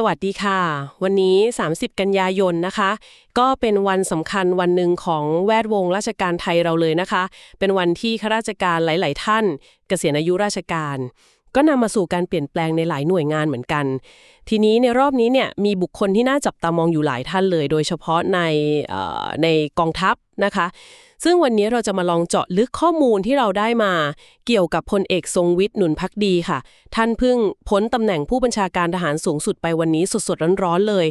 สวัสดีค่ะ วันนี้ 30 กันยายนนะคะ ก็เป็นวันสำคัญวันหนึ่งของแวดวงราชการไทยเราเลยนะคะ เป็นวันที่ข้าราชการหลาย ๆ ท่าน เกษียณอายุราชการ ก็นำมาสู่การเปลี่ยนแปลงในหลายหน่วยงานเหมือนกัน ทีนี้ในรอบนี้เนี่ยมีบุคคลที่น่าจับตามองอยู่หลายท่านเลย โดยเฉพาะในในกองทัพนะคะ ซึ่งวันนี้เราจะมาลองเจาะลึกข้อมูลที่เราได้มา เกี่ยวกับพลเอกทรงวิทย์หนุนพักดีค่ะ ท่านเพิ่งพ้นตำแหน่งผู้บัญชาการทหารสูงสุดไปวันนี้สดๆร้อนๆเลย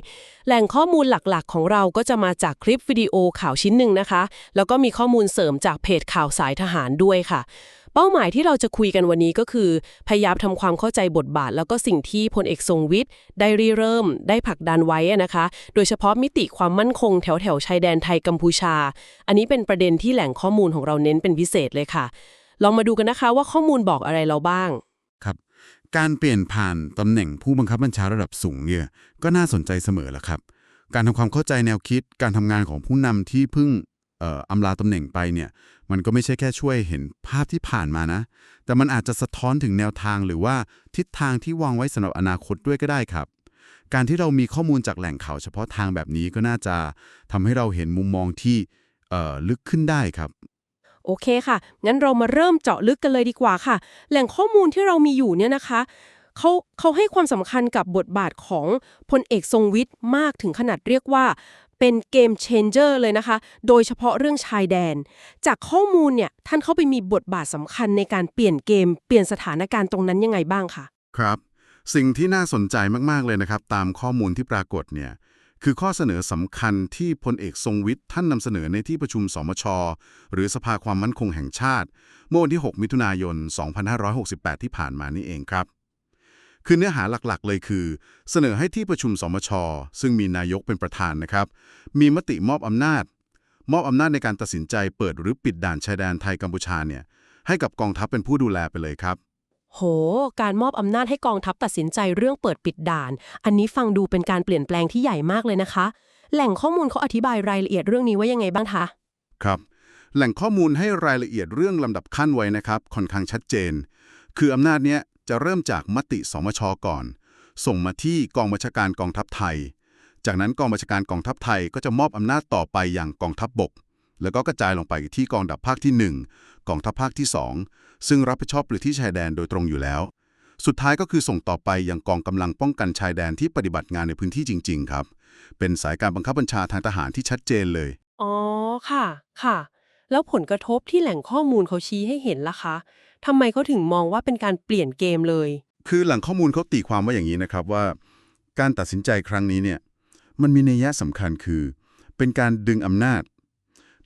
แหล่งข้อมูลหลักๆ ของเราก็จะมาจากคลิปวิดีโอข่าวชิ้นหนึ่งนะคะ แล้วก็มีข้อมูลเสริมจากเพจข่าวสายทหารด้วยค่ะ เป้าหมายที่เราจะคุยกันวันนี้ก็คือ พยายามทำความเข้าใจบทบาท แล้วก็สิ่งที่พลเอกทรงวิทย์ ได้ริเริ่ม ได้ผลักดันไว้นะคะ โดยเฉพาะมิติความมั่นคงแถวแถวชายแดนไทยกัมพูชา อันนี้เป็นประเด็นที่แหล่งข้อมูลของเราเน้นเป็นพิเศษเลยค่ะ ลองมาดูกันนะคะว่าข้อมูลบอกอะไรเราบ้างครับ การเปลี่ยนผ่านตำแหน่งผู้บังคับบัญชาระดับสูงเนี่ยก็น่าสนใจเสมอแหละครับ การทำความเข้าใจแนวคิด การทำงานของผู้นำที่เพิ่ง อ่ออำลาตำแหน่งไปเนี่ย มันก็ไม่ใช่แค่ช่วยเห็นภาพที่ผ่านมานะ แต่มันอาจจะสะท้อนถึงแนวทางหรือว่าทิศทางที่วางไว้สำหรับอนาคตด้วยก็ได้ครับ การที่เรามีข้อมูลจากแหล่งข่าวเฉพาะทางแบบนี้ก็น่าจะทำให้เราเห็นมุมมองที่เอ่อลึกขึ้นได้ครับ โอเคค่ะ งั้นเรามาเริ่มเจาะลึกกันเลยดีกว่าค่ะ แหล่งข้อมูลที่เรามีอยู่เนี่ยนะคะเขาเขาให้ความสำคัญกับบทบาทของพลเอกทรงวิทย์มากถึงขนาดเรียกว่า เป็นเกมเชนเจอร์เลยนะคะ โดยเฉพาะเรื่องชายแดน จากข้อมูลเนี่ยท่านเข้าไปมีบทบาทสำคัญในการเปลี่ยนเกม เปลี่ยนสถานการณ์ตรงนั้นยังไงบ้างคะครับ สิ่งที่น่าสนใจมาก ๆ เลยนะครับ ตามข้อมูลที่ปรากฏเนี่ยคือข้อเสนอสำคัญที่พลเอกทรงวิทย์ท่านนำเสนอในที่ประชุมสมช หรือสภาความมั่นคงแห่งชาติ เมื่อวันที่ 6 มิถุนายน 2568 ที่ผ่านมานี่เองครับ คือเนื้อหาหลักๆ เลยคือ เสนอให้ที่ประชุมสมช ซึ่งมีนายกเป็นประธานนะครับ มีมติมอบอำนาจ มอบอำนาจในการตัดสินใจเปิดหรือปิดด่านชายแดนไทยกัมพูชาเนี่ยให้กับกองทัพเป็นผู้ดูแลไปเลยครับ โห การมอบอำนาจให้กองทัพตัดสินใจเรื่องเปิดปิดด่าน อันนี้ฟังดูเป็นการเปลี่ยนแปลงที่ใหญ่มากเลยนะคะ แหล่งข้อมูลเขาอธิบายรายละเอียดเรื่องนี้ว่ายังไงบ้างคะ ครับ แหล่งข้อมูลให้รายละเอียดเรื่องลำดับขั้นไว้นะครับ ค่อนข้างชัดเจน คืออำนาจเนี้ย จะเริ่มจากมติสมชก่อน ส่งมาที่กองบัญชาการกองทัพไทย จากนั้นกองบัญชาการกองทัพไทยก็จะมอบอำนาจต่อไปอย่างกองทัพบบก แล้วก็กระจายลงไปที่กองดับภาคที่ 1 กองทัพภาคที่ 2 ซึ่งรับผิดชอบพื้นที่ชายแดนโดยตรงอยู่แล้ว สุดท้ายก็คือส่งต่อไปอยังกองกำลังป้องกันชายแดนที่ปฏิบัติงานในพื้นที่จริง ๆ ครับ เป็นสายการบังคับบัญชาทางทหารที่ชัดเจนเลย อ๋อ ค่ะ ค่ะ แล้วผลกระทบที่แหล่งข้อมูลเขาชี้ให้เห็นล่ะคะทำไมเขาถึงมองว่าเป็นการเปลี่ยนเกมเลย คือหลังข้อมูลเขาตีความว่าอย่างนี้นะครับว่า การตัดสินใจครั้งนี้เนี่ยมันมีนัยยะสำคัญคือ เป็นการดึงอำนาจ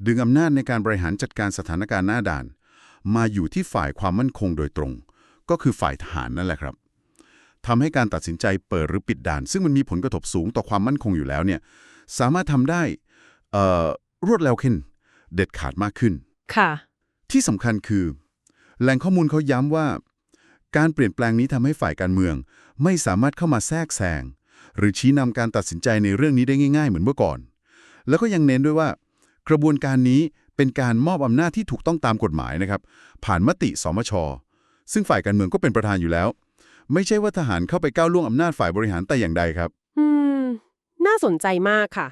ดึงอำนาจในการบริหารจัดการสถานการณ์หน้าด่าน มาอยู่ที่ฝ่ายความมั่นคงโดยตรง ก็คือฝ่ายทหารนั่นแหละครับทำให้การตัดสินใจเปิดหรือปิดด่าน ซึ่งมันมีผลกระทบสูงต่อความมั่นคงอยู่แล้วเนี่ยสามารถทำได้รวดเร็วขึ้น เด็ดขาดมากขึ้น ค่ะ ที่สำคัญคือ แหล่งข้อมูลเขาย้ำว่า การเปลี่ยนแปลงนี้ทำให้ฝ่ายการเมือง ไม่สามารถเข้ามาแทรกแซงหรือชี้นำการตัดสินใจในเรื่องนี้ได้ง่าย ๆ เหมือนเมื่อก่อน แล้วก็ยังเน้นด้วยว่า กระบวนการนี้เป็นการมอบอำนาจที่ถูกต้องตามกฎหมายนะครับ ผ่านมติสมช ซึ่งฝ่ายการเมืองก็เป็นประธานอยู่แล้ว ไม่ใช่ว่าทหารเข้าไปก้าวล่วงอำนาจฝ่ายบริหารแต่อย่างใดครับ อืม น่าสนใจมากค่ะ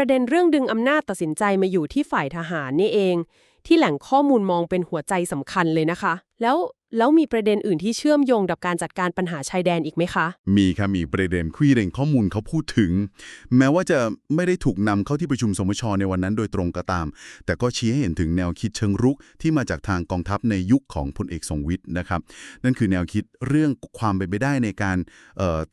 ประเด็นเรื่องดึงอำนาจตัดสินใจมาอยู่ที่ฝ่ายทหารนี่เอง ที่แหล่งข้อมูลมองเป็นหัวใจสำคัญเลยนะคะ แล้ว แล้วมีประเด็นอื่นที่เชื่อมโยงกับการจัดการปัญหาชายแดนอีกไหมคะ มีครับมีประเด็นคุยเร่งข้อมูลเขาพูดถึง แม้ว่าจะไม่ได้ถูกนำเข้าที่ประชุมสมชในวันนั้นโดยตรงก็ตาม แต่ก็ชี้ให้เห็นถึงแนวคิดเชิงรุกที่มาจากทางกองทัพในยุคของพลเอกทรงวิทย์นะครับ นั่นคือแนวคิดเรื่องความเป็นไปได้ในการ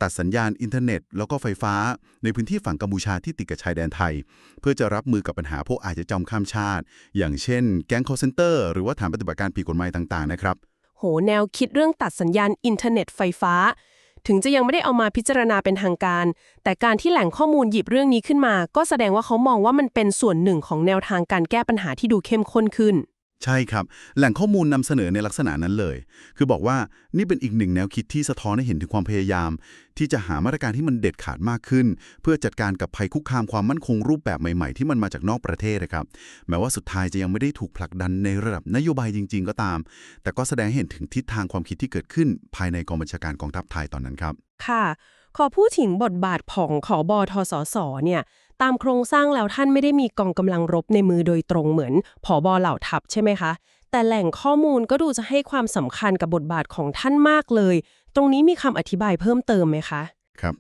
ตัดสัญญาณอินเทอร์เน็ต แล้วก็ไฟฟ้าในพื้นที่ฝั่งกัมพูชาที่ติดกับชายแดนไทย เพื่อจะรับมือกับปัญหาพวกอาชญากรรมข้ามชาติ อย่างเช่น แก๊ง call center หรือว่าฐานปฏิบัติการผิดกฎหมายต่างๆนะครับ แนวคิดเรื่องตัดสัญญาณอินเทอร์เน็ตไฟฟ้า ถึงจะยังไม่ได้เอามาพิจารณาเป็นทางการ แต่การที่แหล่งข้อมูลหยิบเรื่องนี้ขึ้นมา ก็แสดงว่าเขามองว่ามันเป็นส่วนหนึ่งของแนวทางการแก้ปัญหาที่ดูเข้มข้นขึ้น ใช่ครับ แหล่งข้อมูลนำเสนอในลักษณะนั้นเลย คือบอกว่านี่เป็นอีกหนึ่งแนวคิดที่สะท้อนให้เห็นถึงความพยายาม ที่จะหามาตรการที่มันเด็ดขาดมากขึ้น เพื่อจัดการกับภัยคุกคามความมั่นคงรูปแบบใหม่ๆ ที่มันมาจากนอกประเทศนะครับ แม้ว่าสุดท้ายจะยังไม่ได้ถูกผลักดันในระดับนโยบายจริง ๆ ก็ตาม แต่ก็แสดงเห็นถึงทิศทางความคิดที่เกิดขึ้น ภายในกองบัญชาการกองทัพไทยตอนนั้นครับ ค่ะ ขอพูดถึงบทบาทของขอบอทสสเนี่ย ตามโครงสร้างแล้วท่านไม่ได้มีกองกำลังรบในมือโดยตรงเหมือนผอบอเหล่าทัพใช่ไหมคะ แต่แหล่งข้อมูลก็ดูจะให้ความสำคัญกับบทบาทของท่านมากเลย ตรงนี้มีคำอธิบายเพิ่มเติมไหมคะ ครับ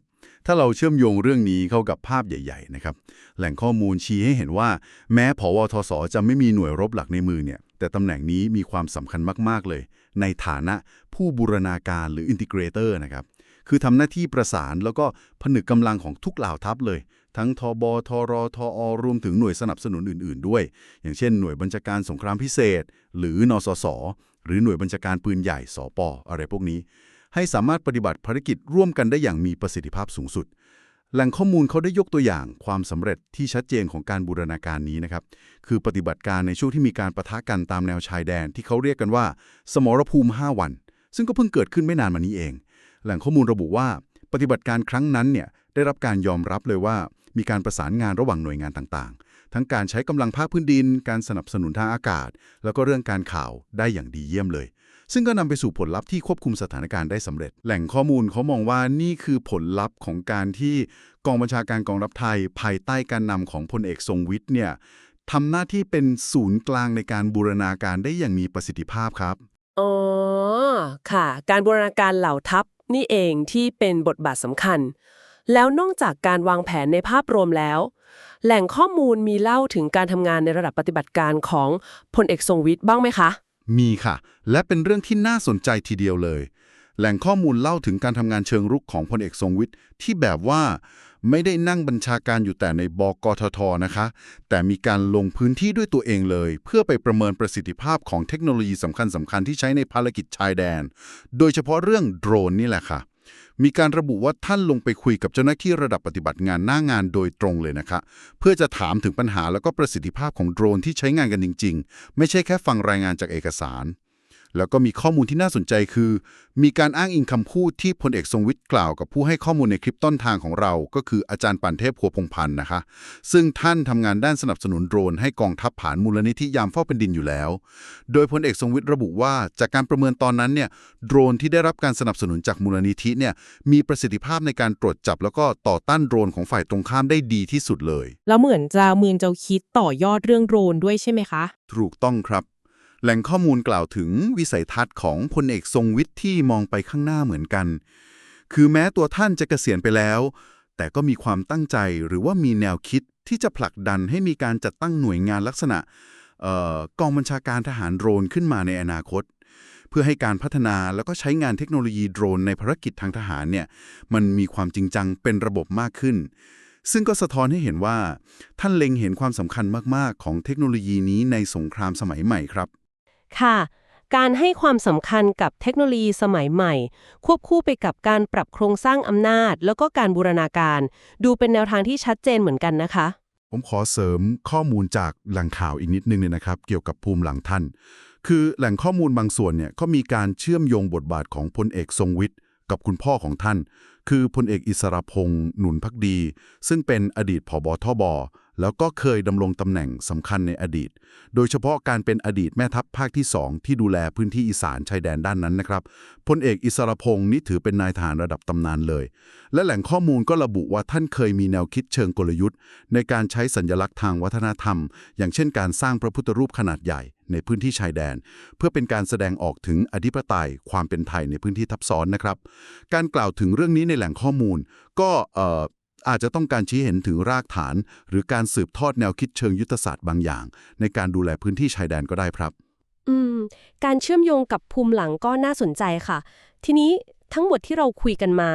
ถ้าเราเชื่อมโยงเรื่องนี้เข้ากับภาพใหญ่ๆนะครับแหล่งข้อมูลชี้ให้เห็นว่า แม้ผวทศจะไม่มีหน่วยรบหลักในมือเนี่ยแต่ตำแหน่งนี้มีความสำคัญมากๆเลย ในฐานะผู้บูรณาการหรืออินทิเกรเตอร์นะครับคือทำหน้าที่ประสานแล้วก็ผนึกกำลังของทุกเหล่าทัพเลย ทั้งทบทรทอรวมถึงหน่วยสนับสนุนอื่น ๆ ด้วย อย่างเช่นหน่วยบัญชาการสงครามพิเศษ หรือนสส หรือหน่วยบัญชาการปืนใหญ่สปอะไรพวกนี้ ให้สามารถปฏิบัติภารกิจร่วมกันได้อย่างมีประสิทธิภาพสูงสุด แหล่งข้อมูลเขาได้ยกตัวอย่างความสำเร็จที่ชัดเจนของการบูรณาการนี้นะครับ คือปฏิบัติการในช่วงที่มีการประทะกันตามแนวชายแดนที่เขาเรียกกันว่า สมรภูมิ 5 วัน ซึ่งก็เพิ่งเกิดขึ้นไม่นานมานี้เอง แหล่งข้อมูลระบุว่า ปฏิบัติการครั้งนั้นเนี่ยได้รับการยอมรับเลยว่า มีการประสานงานระหว่างหน่วยงานต่างๆ ทั้งการใช้กำลังภาคพื้นดิน การสนับสนุนทางอากาศ แล้วก็เรื่องการข่าวได้อย่างดีเยี่ยมเลย ซึ่งก็นำไปสู่ผลลัพธ์ที่ควบคุมสถานการณ์ได้สำเร็จ แหล่งข้อมูลเขามองว่านี่คือผลลัพธ์ของการที่กองบัญชาการกองทัพไทย ภายใต้การนำของพลเอกทรงวิทย์เนี่ยทำหน้าที่เป็นศูนย์กลางในการบูรณาการได้อย่างมีประสิทธิภาพครับอ๋อค่ะ การบูรณาการเหล่าทัพนี่เองที่เป็นบทบาทสำคัญ แล้วนอกจากการวางแผนในภาพรวมแล้ว แหล่งข้อมูลมีเล่าถึงการทำงานในระดับปฏิบัติการของพลเอกทรงวิทย์บ้างไหมคะ มีค่ะ และเป็นเรื่องที่น่าสนใจทีเดียวเลย แหล่งข้อมูลเล่าถึงการทำงานเชิงรุกของพลเอกทรงวิทย์ที่แบบว่าไม่ได้นั่งบัญชาการอยู่แต่ในบกททนะคะ แต่มีการลงพื้นที่ด้วยตัวเองเลย เพื่อไปประเมินประสิทธิภาพของเทคโนโลยีสำคัญสำคัญที่ใช้ในภารกิจชายแดน โดยเฉพาะเรื่องโดรนนี่แหละค่ะ มีการระบุว่าท่านลงไปคุยกับเจ้าหน้าที่ระดับปฏิบัติงานหน้างานโดยตรงเลยนะคะเพื่อจะถามถึงปัญหาแล้วก็ประสิทธิภาพของโดรนที่ใช้งานกันจริง ๆ ไม่ใช่แค่ฟังรายงานจากเอกสาร แล้วก็มีข้อมูลที่น่าสนใจคือ มีการอ้างอิงคำพูดที่พลเอกทรงวิทย์กล่าวกับผู้ให้ข้อมูลในคลิปต้นทางของเรา ก็คืออาจารย์ปันเทพหัวพงพันธ์นะคะ ซึ่งท่านทำงานด้านสนับสนุนโดรนให้กองทัพผ่านมูลนิธิยามเฝ้าแผ่นดินอยู่แล้ว โดยพลเอกทรงวิทย์ระบุว่า จากการประเมินตอนนั้นเนี่ยโดรนที่ได้รับการสนับสนุนจากมูลนิธิเนี่ยมีประสิทธิภาพในการตรวจจับ แล้วก็ต่อต้านโดรนของฝ่ายตรงข้ามได้ดีที่สุดเลย แล้วเหมือนจะเมืองเจ้าคิดต่อยอดเรื่องโดรนด้วยใช่ไหมคะ ถูกต้องครับ แหล่งข้อมูลกล่าวถึงวิสัยทัศน์ของพลเอกทรงวิทย์ที่มองไปข้างหน้าเหมือนกัน คือแม้ตัวท่านจะเกษียณไปแล้ว แต่ก็มีความตั้งใจหรือว่ามีแนวคิดที่จะผลักดันให้มีการจัดตั้งหน่วยงานลักษณะออกองบัญชาการทหารโดรนขึ้นมาในอนาคต เพื่อให้การพัฒนาแล้วก็ใช้งานเทคโนโลยีโดรนในภารกิจทางทหารเนี่ยมันมีความจริงจังเป็นระบบมากขึ้น ซึ่งก็สะท้อนให้เห็นว่า ท่านเล็งเห็นความสำคัญมาก ๆ ของเทคโนโลยีนี้ในสงครามสมัยใหม่ครับ ค่ะ การให้ความสำคัญกับเทคโนโลยีสมัยใหม่ ควบคู่ไปกับการปรับโครงสร้างอำนาจ แล้วก็การบูรณาการ ดูเป็นแนวทางที่ชัดเจนเหมือนกันนะคะ ผมขอเสริมข้อมูลจากแหล่งข่าวอีกนิดนึงเนี่ยนะครับ เกี่ยวกับภูมิหลังท่าน คือแหล่งข้อมูลบางส่วนเนี่ยก็มีการเชื่อมโยงบทบาทของพลเอกทรงวิทย์กับคุณพ่อของท่าน คือพลเอกอิสรพงษ์หนุนพักดี ซึ่งเป็นอดีตผบทบ แล้วก็เคยดำรงตำแหน่งสำคัญในอดีต โดยเฉพาะการเป็นอดีตแม่ทัพภาคที่ 2 ที่ดูแลพื้นที่อีสานชายแดนด้านนั้นนะครับ พลเอกอิสรพงษ์นี่ถือเป็นนายทหารระดับตำนานเลย และแหล่งข้อมูลก็ระบุว่าท่านเคยมีแนวคิดเชิงกลยุทธ์ ในการใช้สัญลักษณ์ทางวัฒนธรรม อย่างเช่นการสร้างพระพุทธรูปขนาดใหญ่ในพื้นที่ชายแดน เพื่อเป็นการแสดงออกถึงอธิปไตยความเป็นไทยในพื้นที่ทับซ้อนนะครับ การกล่าวถึงเรื่องนี้ในแหล่งข้อมูล ก็เอ่อ อาจจะต้องการชี้เห็นถึงรากฐาน หรือการสืบทอดแนวคิดเชิงยุทธศาสตร์บางอย่าง ในการดูแลพื้นที่ชายแดนก็ได้ครับ อืม การเชื่อมโยงกับภูมิหลังก็น่าสนใจค่ะ ทีนี้ทั้งหมดที่เราคุยกันมา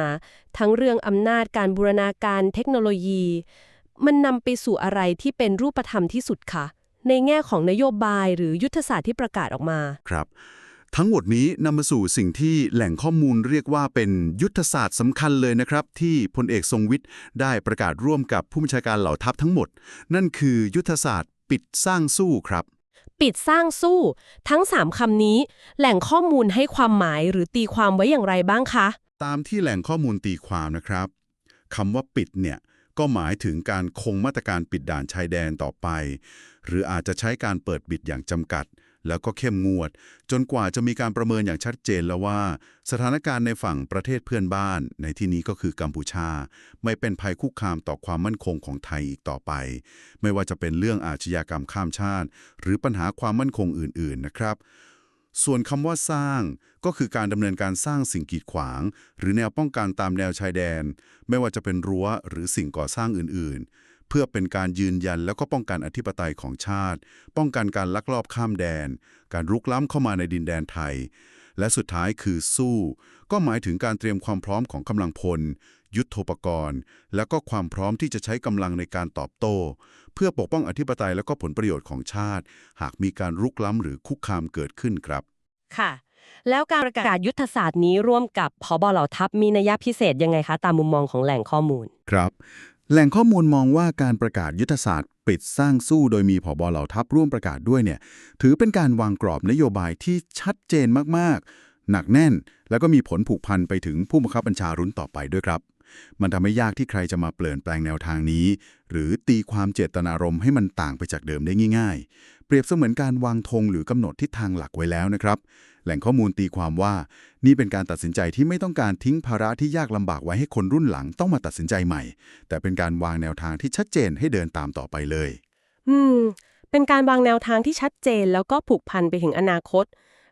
ทั้งเรื่องอำนาจการบูรณาการเทคโนโลยี มันนำไปสู่อะไรที่เป็นรูปธรรมที่สุดค่ะในแง่ของนโยบายหรือยุทธศาสตร์ที่ประกาศออกมาครับ ทั้งหมดนี้นำมาสู่สิ่งที่แหล่งข้อมูลเรียกว่าเป็นยุทธศาสตร์สำคัญเลยนะครับ ที่พลเอกทรงวิทย์ได้ประกาศร่วมกับผู้บัญชาการเหล่าทัพทั้งหมด นั่นคือยุทธศาสตร์ ปิดสร้างสู้ครับ ปิดสร้างสู้ ทั้ง 3คำนี้ แหล่งข้อมูลให้ความหมายหรือตีความไว้อย่างไรบ้างคะ ตามที่แหล่งข้อมูลตีความนะครับคำว่าปิดเนี่ยก็หมายถึงการคงมาตรการปิดด่านชายแดนต่อไป หรืออาจจะใช้การเปิดบิดอย่างจำกัด แล้วก็เข้มงวด จนกว่าจะมีการประเมินอย่างชัดเจนแล้วว่า สถานการณ์ในฝั่งประเทศเพื่อนบ้าน ในที่นี้ก็คือกัมพูชา ไม่เป็นภัยคุกคามต่อความมั่นคงของไทยอีกต่อไป ไม่ว่าจะเป็นเรื่องอาชญากรรมข้ามชาติ หรือปัญหาความมั่นคงอื่น ๆ นะครับส่วนคำว่าสร้างก็คือการดำเนินการสร้างสิ่งกีดขวาง หรือแนวป้องกันตามแนวชายแดน ไม่ว่าจะเป็นรั้วหรือสิ่งก่อสร้างอื่นๆ เพื่อเป็นการยืนยันแล้วก็ป้องกันอธิปไตยของชาติ ป้องกันการลักลอบข้ามแดน การรุกล้ำเข้ามาในดินแดนไทย และสุดท้ายคือสู้ ก็หมายถึงการเตรียมความพร้อมของกำลังพล ยุทโธปกรณ์ แล้วก็ความพร้อมที่จะใช้กำลังในการตอบโต้ เพื่อปกป้องอธิปไตยและก็ผลประโยชน์ของชาติ หากมีการรุกล้ำหรือคุกคามเกิดขึ้นครับค่ะแล้วการประกาศยุทธศาสตร์นี้ร่วมกับพบเหล่าทัพมีนัยยะพิเศษยังไงคะ ตามมุมมองของแหล่งข้อมูล ครับ แหล่งข้อมูลมองว่าการประกาศยุทธศาสตร์ ปิดสร้างสู้โดยมีผบเหล่าทัพร่วมประกาศด้วยเนี่ยถือเป็นการวางกรอบนโยบายที่ชัดเจนมากๆ หนักแน่น แล้วก็มีผลผูกพันไปถึงผู้บังคับบัญชารุ่นต่อไปด้วยครับ มันทำให้ยากที่ใครจะมาเปลี่ยนแปลงแนวทางนี้ หรือตีความเจตนารมณ์ให้มันต่างไปจากเดิมได้ง่าย รียบเสมือนการวางธงหรือกำหนดทิศทางหลักไว้แล้วนะครับ แหล่งข้อมูลตีความว่า นี่เป็นการตัดสินใจที่ไม่ต้องการทิ้งภาระที่ยากลำบากไว้ให้คนรุ่นหลังต้องมาตัดสินใจใหม่ แต่เป็นการวางแนวทางที่ชัดเจนให้เดินตามต่อไปเลย อืม เป็นการวางแนวทางที่ชัดเจนแล้วก็ผูกพันไปถึงอนาคต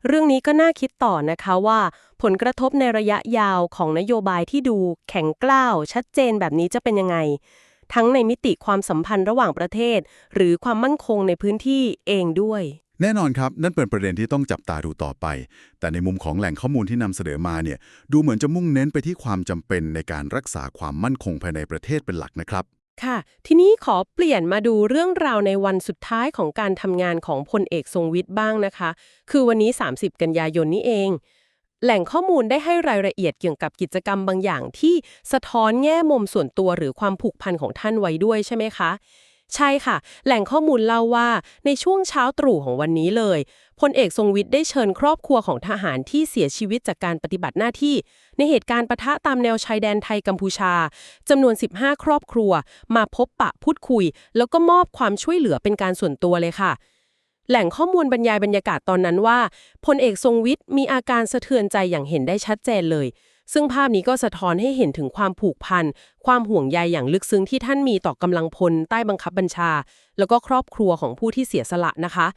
เรื่องนี้ก็น่าคิดต่อนะคะว่า ผลกระทบในระยะยาวของนโยบายที่ดูแข็งกล้าวชัดเจนแบบนี้จะเป็นยังไง ทั้งในมิติความสัมพันธ์ระหว่างประเทศ หรือความมั่นคงในพื้นที่เองด้วย แน่นอนครับ นั่นเป็นประเด็นที่ต้องจับตาดูต่อไป แต่ในมุมของแหล่งข้อมูลที่นำเสนอมาเนี่ยดูเหมือนจะมุ่งเน้นไปที่ความจำเป็นในการรักษาความมั่นคงภายในประเทศเป็นหลักนะครับค่ะ ทีนี้ขอเปลี่ยนมาดูเรื่องราวในวันสุดท้ายของการทำงานของพลเอกทรงวิทย์บ้างนะคะ คือวันนี้ 30 กันยายนนี้เอง แหล่งข้อมูลได้ให้รายละเอียดเกี่ยวกับกิจกรรมบางอย่างที่สะท้อนแง่มุมส่วนตัวหรือความผูกพันของท่านไว้ด้วยใช่ไหมคะ ใช่ค่ะ แหล่งข้อมูลเล่าว่าในช่วงเช้าตรู่ของวันนี้เลยพลเอกทรงวิทย์ได้เชิญครอบครัวของทหารที่เสียชีวิตจากการปฏิบัติหน้าที่ ในเหตุการณ์ปะทะตามแนวชายแดนไทยกัมพูชาจำนวน 15 ครอบครัว มาพบปะพูดคุย แล้วก็มอบความช่วยเหลือเป็นการส่วนตัวเลยค่ะ แหล่งข้อมูลบรรยายบรรยากาศตอนนั้นว่าพลเอกทรงวิทย์มีอาการสะเทือนใจอย่างเห็นได้ชัดเจนเลย ซึ่งภาพนี้ก็สะท้อนให้เห็นถึงความผูกพัน ความห่วงใยอย่างลึกซึ้งที่ท่านมีต่อกำลังพลใต้บังคับบัญชา แล้วก็ครอบครัวของผู้ที่เสียสละนะคะ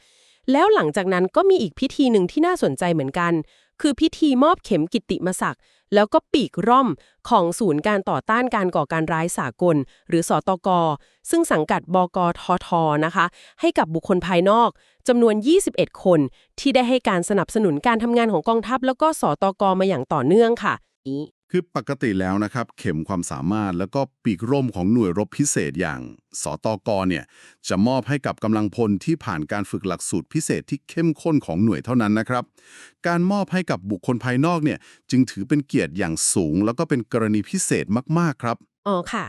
แล้วหลังจากนั้นก็มีอีกพิธีหนึ่งที่น่าสนใจเหมือนกัน คือพิธีมอบเข็มกิติมศักดิ์แล้วก็ปีกร่อมของศูนย์การต่อต้านการก่อการร้ายสากล หรือสอตก ซึ่งสังกัดบกททนะคะ ให้กับบุคคลภายนอกจำนวน 21 คน ที่ได้ให้การสนับสนุนการทำงานของกองทัพ แล้วก็สตกมาอย่างต่อเนื่องค่ะ คือปกติแล้วนะครับ เข็มความสามารถแล้วก็ปีกร่มของหน่วยรบพิเศษอย่างสตกเนี่ยจะมอบให้กับกำลังพลที่ผ่านการฝึกหลักสูตรพิเศษที่เข้มข้นของหน่วยเท่านั้นนะครับ การมอบให้กับบุคคลภายนอกเนี่ยจึงถือเป็นเกียรติอย่างสูง แล้วก็เป็นกรณีพิเศษมากๆครับอ๋อค่ะ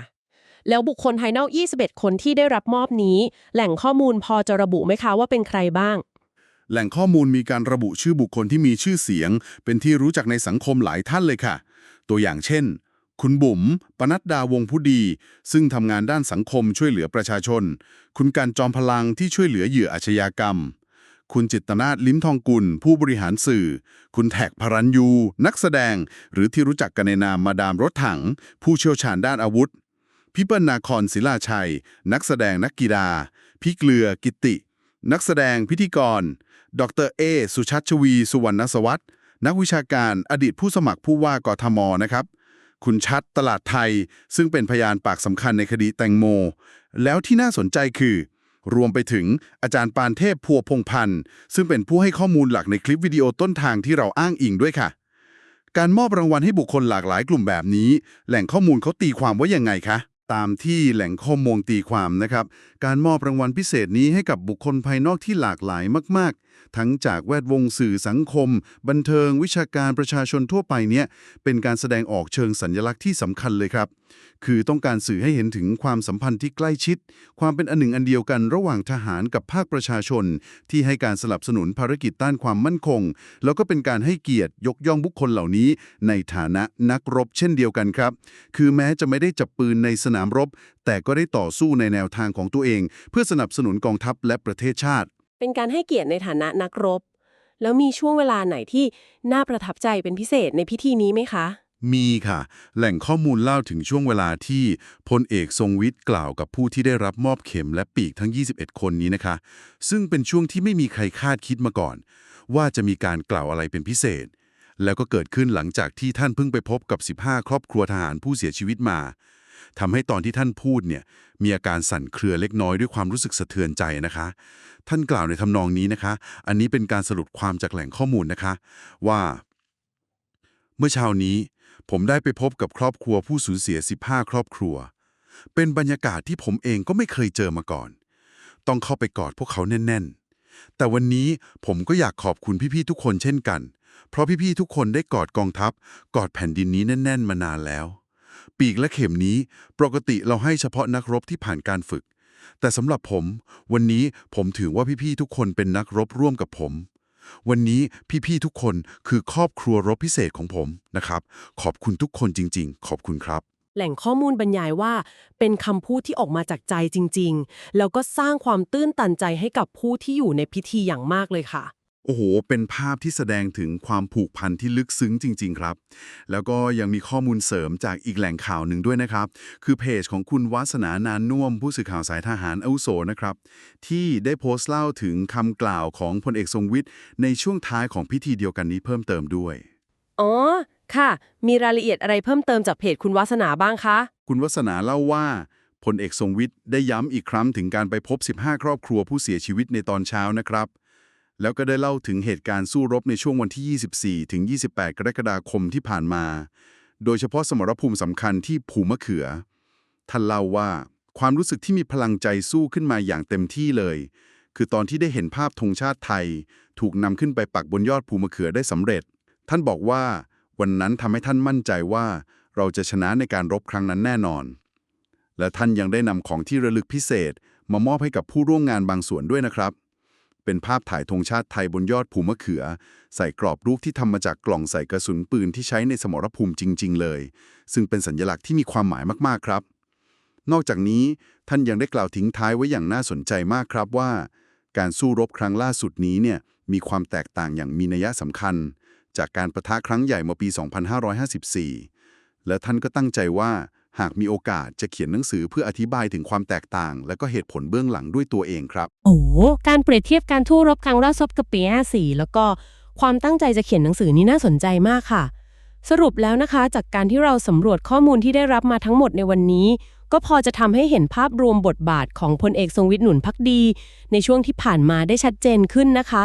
แล้วบุคคลภายนอก 21 คนที่ได้รับมอบนี้ แหล่งข้อมูลพอจะระบุไหมคะว่าเป็นใครบ้างแหล่งข้อมูลมีการระบุชื่อบุคคลที่มีชื่อเสียง เป็นที่รู้จักในสังคมหลายท่านเลยค่ะ ตัวอย่างเช่น คุณบุ๋มปนัดดาวงผู้ดี ซึ่งทำงานด้านสังคมช่วยเหลือประชาชน คุณการจอมพลังที่ช่วยเหลือเหยื่ออาชญากรรม คุณจิตนาถลิ้มทองกุล ผู้บริหารสื่อ คุณแท็กพรัญยู นักแสดง หรือที่รู้จักกันในนามมาดามรถถัง ผู้เชี่ยวชาญด้านอาวุธพี่เปิ้ลนาคอนศิลาชัย นักแสดงนักกีฬาพี่เกลือกิติ นักแสดงพิธีกร ดรเอ สุชัชวี สุวรรณสวัสดิ์ นักวิชาการอดีตผู้สมัครผู้ว่ากทมนะครับคุณชัดตลาดไทย ซึ่งเป็นพยานปากสำคัญในคดีแตงโม แล้วที่น่าสนใจคือ รวมไปถึงอาจารย์ปานเทพพัวพงพันธ์ซึ่งเป็นผู้ให้ข้อมูลหลักในคลิปวิดีโอต้นทางที่เราอ้างอิงด้วยค่ะ การมอบรางวัลให้บุคคลหลากหลายกลุ่มแบบนี้ แหล่งข้อมูลเขาตีความว่ายังไงคะตามที่แหล่งข้อมูลตีความนะครับ การมอบรางวัลพิเศษนี้ให้กับบุคคลภายนอกที่หลากหลายมาก ทั้งจากแวดวงสื่อสังคม บันเทิงวิชาการประชาชนทั่วไปเนี่ยเป็นการแสดงออกเชิงสัญลักษณ์ที่สำคัญเลยครับ คือต้องการสื่อให้เห็นถึงความสัมพันธ์ที่ใกล้ชิด ความเป็นอันหนึ่งอันเดียวกันระหว่างทหารกับภาคประชาชน ที่ให้การสนับสนุนภารกิจต้านความมั่นคง แล้วก็เป็นการให้เกียรติยกย่องบุคคลเหล่านี้ ในฐานะนักรบเช่นเดียวกันครับ คือแม้จะไม่ได้จับปืนในสนามรบ แต่ก็ได้ต่อสู้ในแนวทางของตัวเอง เพื่อสนับสนุนกองทัพและประเทศชาติ เป็นการให้เกียรติในฐานะนักรบ แล้วมีช่วงเวลาไหนที่น่าประทับใจเป็นพิเศษในพิธีนี้ไหมคะ มีค่ะ แหล่งข้อมูลเล่าถึงช่วงเวลาที่พลเอกทรงวิทย์กล่าวกับผู้ที่ได้รับมอบเข็มและปีกทั้ง 21 คนนี้นะคะ ซึ่งเป็นช่วงที่ไม่มีใครคาดคิดมาก่อน ว่าจะมีการกล่าวอะไรเป็นพิเศษ แล้วก็เกิดขึ้นหลังจากที่ท่านเพิ่งไปพบกับ 15 ครอบครัวทหารผู้เสียชีวิตมา ทำให้ตอนที่ท่านพูดเนี่ยมีอาการสั่นเครือเล็กน้อยด้วยความรู้สึกสะเทือนใจนะคะ ท่านกล่าวในทำนองนี้นะคะ อันนี้เป็นการสรุปความจากแหล่งข้อมูลนะคะ ว่า เมื่อเช้านี้ ผมได้ไปพบกับครอบครัวผู้สูญเสีย 15 ครอบครัว เป็นบรรยากาศที่ผมเองก็ไม่เคยเจอมาก่อน ต้องเข้าไปกอดพวกเขาแน่น ๆ แต่วันนี้ผมก็อยากขอบคุณพี่ๆทุกคนเช่นกัน เพราะพี่ๆทุกคนได้กอดกองทัพ กอดแผ่นดินนี้แน่น ๆ มานานแล้ว ปีกและเข็มนี้ปกติเราให้เฉพาะนักรบที่ผ่านการฝึก แต่สำหรับผม วันนี้ผมถือว่าพี่ๆทุกคนเป็นนักรบร่วมกับผม วันนี้พี่ๆทุกคนคือครอบครัวรบพิเศษของผมนะครับ ขอบคุณทุกคนจริง ๆ ขอบคุณครับแหล่งข้อมูลบรรยายว่า เป็นคำพูดที่ออกมาจากใจจริง ๆ แล้วก็สร้างความตื้นตันใจให้กับผู้ที่อยู่ในพิธีอย่างมากเลยค่ะ โอ้โห เป็นภาพที่แสดงถึงความผูกพันที่ลึกซึ้งจริง ๆ ครับ แล้วก็ยังมีข้อมูลเสริมจากอีกแหล่งข่าวหนึ่งด้วยนะครับ คือเพจของคุณวัสนานานน่วม ผู้สื่อข่าวสายทหารอาวุโสนะครับ ที่ได้โพสต์เล่าถึงคำกล่าวของพลเอกทรงวิทย์ ในช่วงท้ายของพิธีเดียวกันนี้เพิ่มเติมด้วย อ๋อ ค่ะ มีรายละเอียดอะไรเพิ่มเติมจากเพจคุณวาสนาบ้างคะ คุณวัสนาเล่าว่าพลเอกทรงวิทย์ได้ย้ำอีกครั้งถึงการไปพบ 15 ครอบครัวผู้เสียชีวิตในตอนเช้านะครับ แล้วก็ได้เล่าถึงเหตุการณ์สู้รบในช่วงวันที่ 24 ถึง 28 กรกฎาคมที่ผ่านมา โดยเฉพาะสมรภูมิสำคัญที่ภูมะเขือ ท่านเล่าว่าความรู้สึกที่มีพลังใจสู้ขึ้นมาอย่างเต็มที่เลย คือตอนที่ได้เห็นภาพธงชาติไทย ถูกนำขึ้นไปปักบนยอดภูมะเขือได้สำเร็จ ท่านบอกว่าวันนั้นทำให้ท่านมั่นใจว่า เราจะชนะในการรบครั้งนั้นแน่นอน และท่านยังได้นำของที่ระลึกพิเศษ มามอบให้กับผู้ร่วมงานบางส่วนด้วยนะครับ เป็นภาพถ่ายธงชาติไทยบนยอดภูมะเขือ ใส่กรอบรูปที่ทำมาจากกล่องใส่กระสุนปืนที่ใช้ในสมรภูมิจริง ๆ เลย ซึ่งเป็นสัญลักษณ์ที่มีความหมายมากๆครับ นอกจากนี้ท่านยังได้กล่าวทิ้งท้ายไว้อย่างน่าสนใจมากครับว่า การสู้รบครั้งล่าสุดนี้เนี่ยมีความแตกต่างอย่างมีนัยสำคัญ จากการประทะครั้งใหญ่เมื่อปี 2554 และท่านก็ตั้งใจว่า หากมีโอกาสจะเขียนหนังสือเพื่ออธิบายถึงความแตกต่าง และก็เหตุผลเบื้องหลังด้วยตัวเองครับ โอ้การเปรียบเทียบการทู่รบครั้งล่าสุดกับปี54แล้วก็ความตั้งใจจะเขียนหนังสือนี้น่าสนใจมากค่ะ สรุปแล้วนะคะ จากการที่เราสำรวจข้อมูลที่ได้รับมาทั้งหมดในวันนี้ ก็พอจะทำให้เห็นภาพรวมบทบาทของพลเอกทรงวิทย์หนุนพักดี ในช่วงที่ผ่านมาได้ชัดเจนขึ้นนะคะ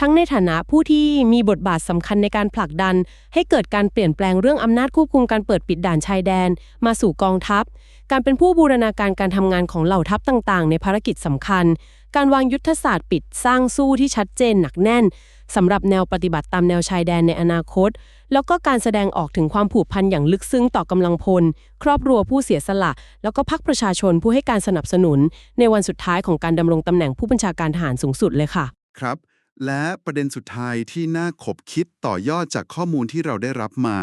ทั้งในฐานะผู้ที่มีบทบาทสำคัญในการผลักดัน ให้เกิดการเปลี่ยนแปลงเรื่องอำนาจควบคุมการเปิดปิดด่านชายแดน มาสู่กองทัพ การเป็นผู้บูรณาการการทำงานของเหล่าทัพต่างๆ ในภารกิจสำคัญ การวางยุทธศาสตร์ปิดสร้างสู้ที่ชัดเจนหนักแน่นสำหรับแนวปฏิบัติตามแนวชายแดนในอนาคต แล้วก็การแสดงออกถึงความผูกพันอย่างลึกซึ้งต่อกำลังพล ครอบครัวผู้เสียสละ แล้วก็พักประชาชนผู้ให้การสนับสนุน ในวันสุดท้ายของการดำรงตำแหน่งผู้บัญชาการทหารสูงสุดเลยค่ะ ครับ และประเด็นสุดท้ายที่น่าขบคิดต่อยอดจากข้อมูลที่เราได้รับมา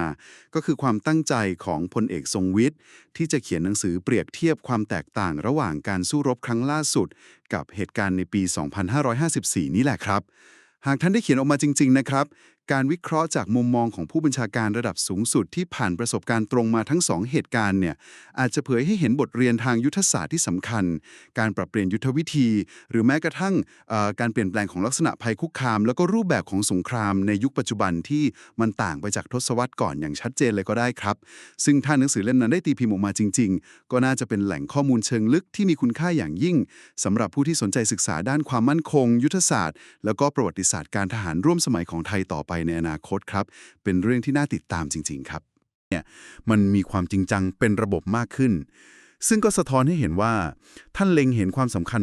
ก็คือความตั้งใจของพลเอกทรงวิทย์ ที่จะเขียนหนังสือเปรียบเทียบความแตกต่างระหว่างการสู้รบครั้งล่าสุด กับเหตุการณ์ในปี 2554 นี่แหละครับ หากท่านได้เขียนออกมาจริง ๆ นะครับ การวิเคราะห์จากมุมมองของผู้บัญชาการระดับสูงสุดที่ผ่านประสบการณ์ตรงมาทั้งสองเหตุการณ์เนี่ยอาจจะเผยให้เห็นบทเรียนทางยุทธศาสตร์ที่สำคัญ การปรับเปลี่ยนยุทธวิธี หรือแม้กระทั่งการเปลี่ยนแปลงของลักษณะภัยคุกคาม แล้วก็รูปแบบของสงครามในยุคปัจจุบันที่มันต่างไปจากทศวรรษก่อนอย่างชัดเจนเลยก็ได้ครับ ซึ่งถ้าหนังสือเล่มนั้นได้ตีพิมพ์ออกมาจริง ๆ ก็น่าจะเป็นแหล่งข้อมูลเชิงลึกที่มีคุณค่าอย่างยิ่งสำหรับผู้ที่สนใจศึกษาด้านความมั่นคง ยุทธศาสตร์ แล้วก็ประวัติศาสตร์การทหารร่วมสมัยของไทยต่อไปในอนาคตครับ เป็นเรื่องที่น่าติดตามจริง ๆ ครับ เนี่ยมันมีความจริงจังเป็นระบบมากขึ้น ซึ่งก็สะท้อนให้เห็นว่าท่านเล็งเห็นความสำคัญ